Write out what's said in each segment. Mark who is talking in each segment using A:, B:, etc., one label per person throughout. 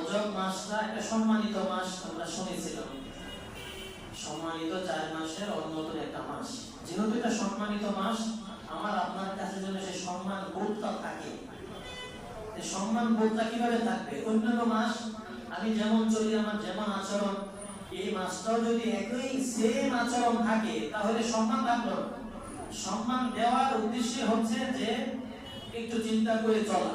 A: রজব মাসটা একটা সম্মানিত মাস আমরা শুনেছিলাম। সম্মানিত চার মাসের অন্যতম একটা মাস। যেহেতু এটা সম্মানিত মাস, আমার আপনার কাছে যেন সেই সম্মান বোধটা থাকে। সম্মান বোধটা কীভাবে থাকবে? অন্যান্য মাস, আমি যেমন চলি, আমার যেমন আচরণ, এই মাসটাও যদি একই সেম আচরণ থাকে, তাহলে সম্মান থাকল সম্মান দেওয়ার উদ্দেশ্য হচ্ছে যে একটু চিন্তা করে চলা।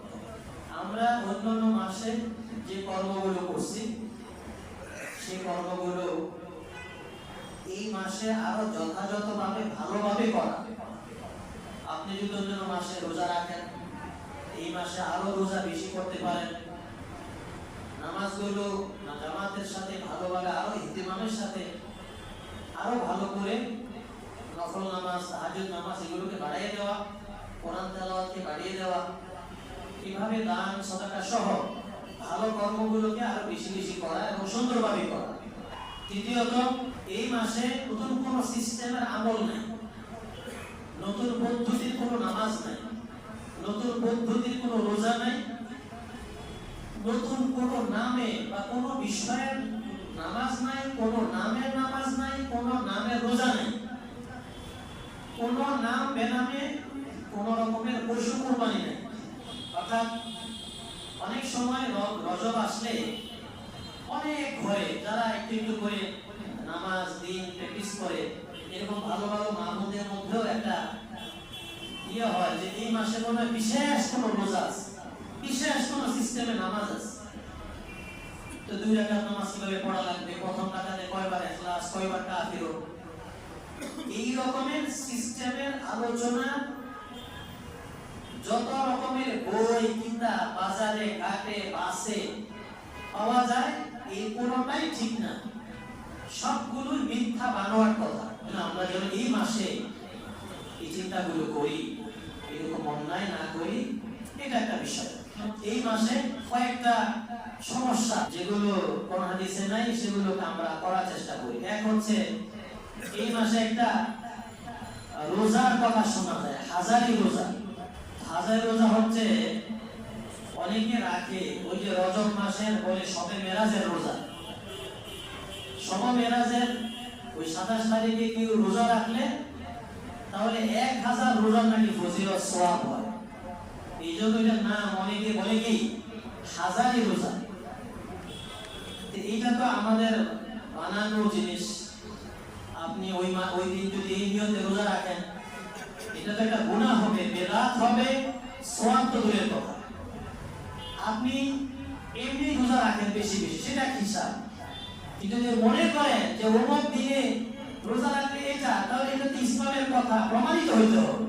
A: আমরা অন্যান্য মাসে যে কর্মগুলো করছি, সেই কর্মগুলো এই মাসে আরও যথাযথভাবে ভালোভাবে করা। আপনি যদি অন্যান্য মাসে রোজা রাখেন, এই মাসে আরও রোজা বেশি করতে পারেন। নামাজগুলো জামাতের সাথে, ভালোভাবে আরও ইহতিমামের সাথে আরও ভালো করে নফল নামাজ, তাহাজ্জুদ নামাজ এগুলোকে বাড়িয়ে দেওয়া, কোরআন তেলাওয়াতকে বাড়িয়ে দেওয়া এভাবে দান, সদাকা সহ ভালো কর্মগুলোকে আরও বেশি বেশি করা এবং সুন্দরভাবে করা। তৃতীয়ত এই মাসে নতুন কোন সিস্টেমের আমল নাই। নতুন পদ্ধতির কোনো নামাজ নাই। নতুন পদ্ধতির কোনো রোজা নাই। নতুন কোন নামে বা কোন বিষয়ের নামাজ নাই, কোন নামের নামাজ নাই, কোন নামের রোজা নাই। কোন নাম বেনামে কোন রকমের পশু কোরবানি নাই। অর্থাৎ অনেক সময় রজব আসলে অনেক ঘরে যারা একটু একটু করে নামাজ, দিন প্র্যাকটিস করে, এরকম ভালো ভালো মাহমুদের মধ্যেও একটা ইয়ে হয় যে এই মাসে মনে বিশেষ কোনো রোজা আছে, বিশেষ কোনো সিস্টেমে নামাজ আছে। তো দুই রাকাত নামাজ কীভাবে পড়া লাগবে? প্রথম রাকাতে কয়বার ইখলাস কয়বার কাফির? এই রকমের সিস্টেমের আলোচনা যত রকমের বই কিতাব বাজারে, ঘাটে, বাসে পাওয়া যায়, এই কোনোটাই ঠিক না। সবগুলোই মিথ্যা বানোয়ার কথা। আমরা যেন এই মাসে এই চিন্তাগুলো করি, এরকম অন্যায় না করি, এটা একটা বিষয়। এই মাসে কয়েকটা সমস্যা যেগুলো নাই, সেগুলোকে আমরা করার চেষ্টা করি। এক হচ্ছে, এই মাসে একটা রোজার কথা শোনা যায়, হাজারি রোজা। হাজারি রোজা হচ্ছে অনেকে রাখে, ওই যে রজব মাসের বলে সবে মেরাজের রোজা। সবে মেরাজের ওই সাতাশ তারিখে কেউ রোজা রাখলে তাহলে এক হাজার রোজার নাকি ফজিলত সোয়াব হয়। এই জন্য এটার নাম অনেকে বলে কি হাজারি রোজা। এইটা তো আমাদের বানানো জিনিস। আপনি ওই ওই দিন যদি এই নিয়তে রোজা রাখেন এটা তো একটা গুনাহ হবে, বেদাত হবে সোয়াব তো দূরের কথা। আপনি এমনি রোজা রাখেন বেশি বেশি, সেটা হিসাব কিন্তু যদি মনে করেন যে অমুক দিনে রোজা রাখলে এটা, তাহলে এটা তো ইসলামের কথা, প্রমাণিত হইতে হবে।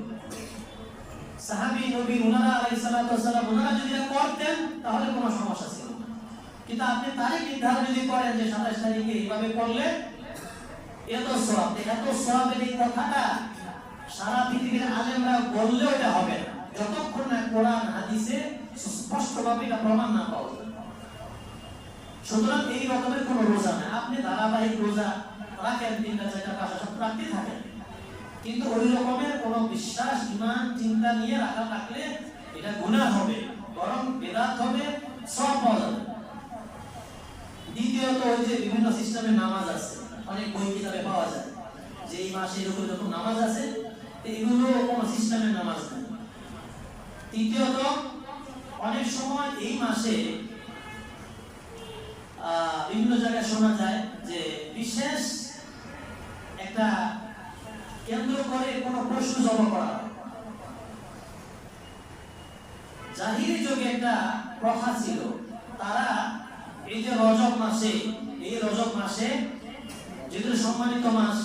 A: সাহাবী, নবী, উনারা আলাইহিস সালাতু ওয়াসসালাম উনারা যদি করতেন, তাহলে কোনো সমস্যা ছিল না। কিন্তু আপনি তারিখ নির্ধারণ যদি করেন যে 27 তারিখে এইভাবে করলে, এত সওয়াব, এত সওয়াবের এই কথাটা সারা পৃথিবীর আলেমরা বললেও এটা হবে না। যতক্ষণ না কোরআন, হাদিসে স্পষ্টভাবে এটা প্রমাণ না পাওয়া সুতরাং এই রকমের রোজা আপনি ধারাবাহিক রোজা রাখেন চারটা, পাঁচটা, সব রাখতে থাকেন। কিন্তু ওই রকমের কোনো বিশ্বাস ইমান চিন্তা নিয়ে রাখা থাকলে এটা গুনাহ হবে, বরং বেদাত হবে সব পাওয়া দ্বিতীয়ত ওই যে বিভিন্ন সিস্টেমের নামাজ আছে, অনেক বই কিতাবে পাওয়া যায়, যে এই মাসে এরকম এরকম নামাজ আছে তো এগুলো কোনো সিস্টেমের নামাজ নেই তৃতীয়ত, অনেক সময় এই মাসে বিভিন্ন জায়গায় শোনা যায় যে বিশেষ একটা কেন্দ্র করে কোনো পশু জমা করা। জাহিরি যুগে একটা প্রথা ছিল, তারা এই যে রজব মাসে, এই রজব মাসে, যেহেতু সম্মানিত মাস,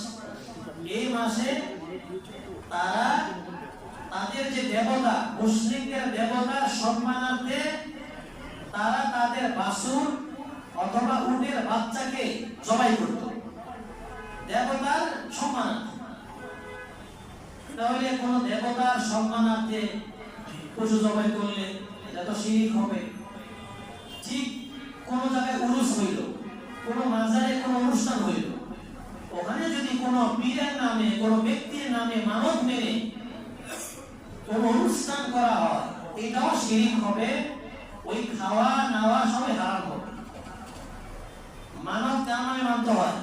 A: এই মাসে তারা তাদের যে দেবতা, মুসলিমদের দেবতার সম্মানার্থে তারা তাদের বাসুর অথবা উটের বাচ্চাকে জবাই করত। দেবতার সম্মানার্থে। তাহলে কোন দেবতার সম্মানার্থে পশু জবাই করলে এটা তো শিরিক হবে। ঠিক কোন জায়গায় উরুস হইল, কোন মাজারে কোন অনুষ্ঠান হইল। ওখানে যদি কোন পীরের নামে, কোন ব্যক্তির নামে মানব মেনে কোন অনুষ্ঠান করা হয়, এটাও শিরিক হবে, ওই খাওয়া নাওয়া সবই হারাম হবে। মানব কার নামে মানতে হয়।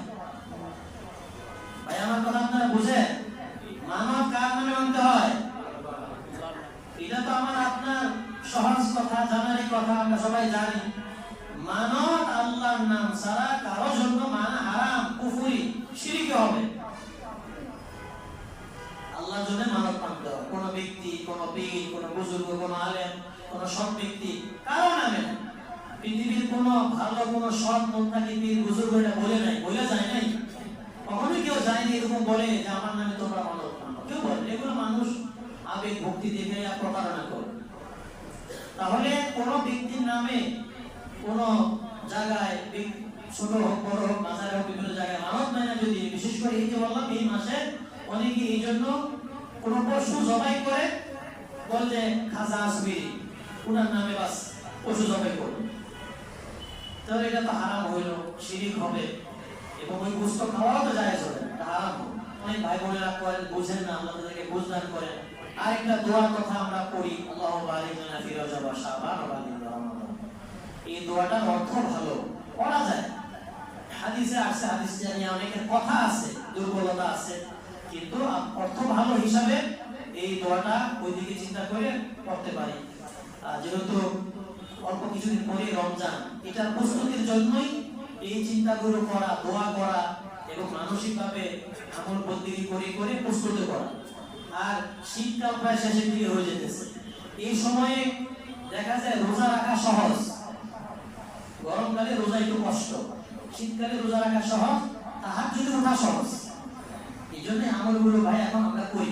A: ভাই, আমার কথা আপনারা বুঝেন? মানব কার নামে মানতে হয়? এটা তো আমার আপনার সহজ কথা, জানারই কথা, আমরা সবাই জানি। মানব আল্লাহর কোন ভালো কোন সৎ মন্ত্রী পীর বুজুর্গ এটা বলে নাই? বলে যায় নাই? কখনোই কেউ যায়নি এরকম বলে যে, আমার নামে তোমরা মানব কেউ বলে এগুলো মানুষ আবেগ, ভক্তি দেখে প্রতারণা করে। তাহলে কোন ব্যক্তির নামে কোন জায়গায় ছোট হোক, বড় হোক বাজারে হোক, বিভিন্ন জায়গায় মানত নেয় না যদি। বিশেষ করে এই যে বললাম, এই মাসে অনেকে এই জন্য কোন পশু জবাই করে, বলে যে, খাজা আসবি, উনার নামে বাস পশু জবাই করবে। তাহলে এটা তো হারাম হইল, শিরিক হবে। এবং ওই গোস্ত খাওয়াও তো এটা হারাম। অনেক ভাই বোনেরা করেন বুঝেন না, আল্লাহ বুঝদান করেন আরেকটা দোয়ার কথা আমরা পড়ি, আল্লাহ বারিক লানা ফি রজব ওয়া শাবান ওয়া বালিগ রমাদান। এই দোয়াটার অর্থ ভালো, পড়া যায়। হাদিসে আছে হাদিস জানি অনেকের কথা আছে, দুর্বলতা আছে, কিন্তু অর্থ ভালো হিসাবে এই দোয়াটা ওইদিকে চিন্তা করে পড়তে পারি। যেহেতু অল্প কিছুদিন পরে রমজান। এটার প্রস্তুতির জন্যই এই চিন্তাগুলো করা, দোয়া করা এবং মানসিকভাবে আমল করে করে প্রস্তুত করা। আর প্রায় শেষের দিকে হয়ে যেতেছে। এই সময়ে দেখা যায় রোজা রাখা সহজ। গরমকালে রোজা একটু কষ্ট। শীতকালে রোজা রাখা সহজ তাহার যদি ওঠা সহজ। এই জন্য আমলগুলো ভাই এখন আমরা করি।